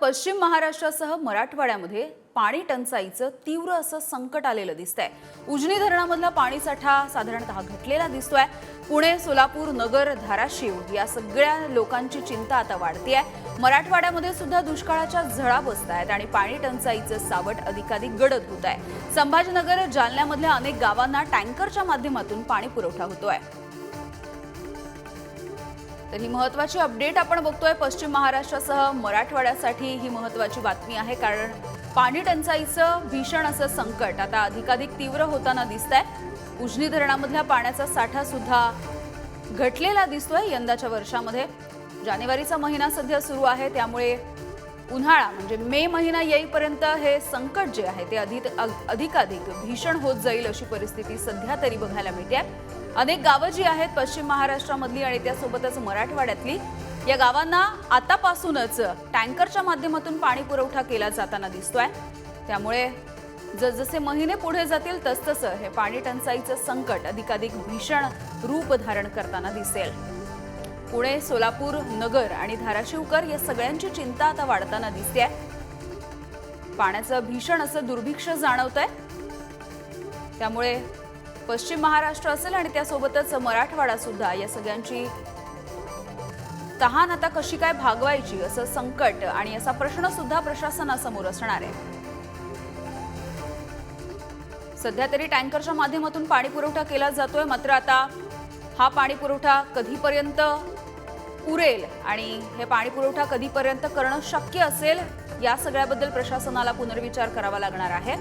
पश्चिम महाराष्ट्रासह मराठवाड्यामध्ये पाणी टंचाईचं तीव्र असं संकट आलेलं दिसतंय. उजनी धरणामधला पाणीसाठा साधारणतः घटलेला दिसतोय. पुणे सोलापूर नगर धाराशिव या सगळ्या लोकांची चिंता आता वाढतीये. मराठवाड्यामध्ये सुद्धा दुष्काळाच्या झळा बसत आहेत आणि पाणी टंचाईचं सावट अधिकाधिक गडद होत आहे संभाजीनगर जालन्यामधल्या अनेक गावांना टँकरच्या माध्यमातून पाणी पुरवठा होतोय. तर ही महत्वाची अपडेट आपण बघतोय. पश्चिम महाराष्ट्रासह मराठवाड्यासाठी ही महत्वाची बातमी आहे कारण पाणी टंचाईचं भीषण असं संकट आता अधिकाधिक तीव्र होताना दिसत आहे उजनी धरणामधल्या पाण्याचा साठा सुद्धा घटलेला दिसतोय यंदाच्या वर्षामध्ये. जानेवारीचा महिना सध्या सुरू आहे त्यामुळे उन्हाळा म्हणजे मे महिना येईपर्यंत हे संकट जे आहे ते अधिक अधिकाधिक भीषण होत जाईल अशी परिस्थिती सध्या तरी बघायला मिळते अनेक गावं जी आहेत पश्चिम महाराष्ट्रामधली आणि त्यासोबतच मराठवाड्यातली या गावांना आतापासूनच टँकरच्या माध्यमातून पाणी पुरवठा केला जाताना दिसतोय. त्यामुळे जसजसे महिने पुढे जातील तसतसं हे पाणी टंचाईचं संकट अधिकाधिक भीषण रूप धारण करताना दिसेल. पुणे सोलापूर नगर आणि धाराशिवकर या सगळ्यांची चिंता आता वाढताना दिसते पाण्याचं भीषण असं दुर्भिक्ष जाणवत आहे त्यामुळे पश्चिम महाराष्ट्र असेल आणि त्यासोबतच मराठवाडा सुद्धा या सगळ्यांची तहान आता कशी काय भागवायची असं संकट आणि असा प्रश्न सुद्धा प्रशासनासमोर असणार आहे. सध्या तरी टँकरच्या माध्यमातून पाणी पुरवठा केला जातोय मात्र आता हा पाणी पुरवठा कधीपर्यंत पुरेल आणि हे पाणी पुरवठा कधीपर्यंत करणं शक्य असेल या सगळ्याबद्दल प्रशासनाला पुनर्विचार करावा लागणार आहे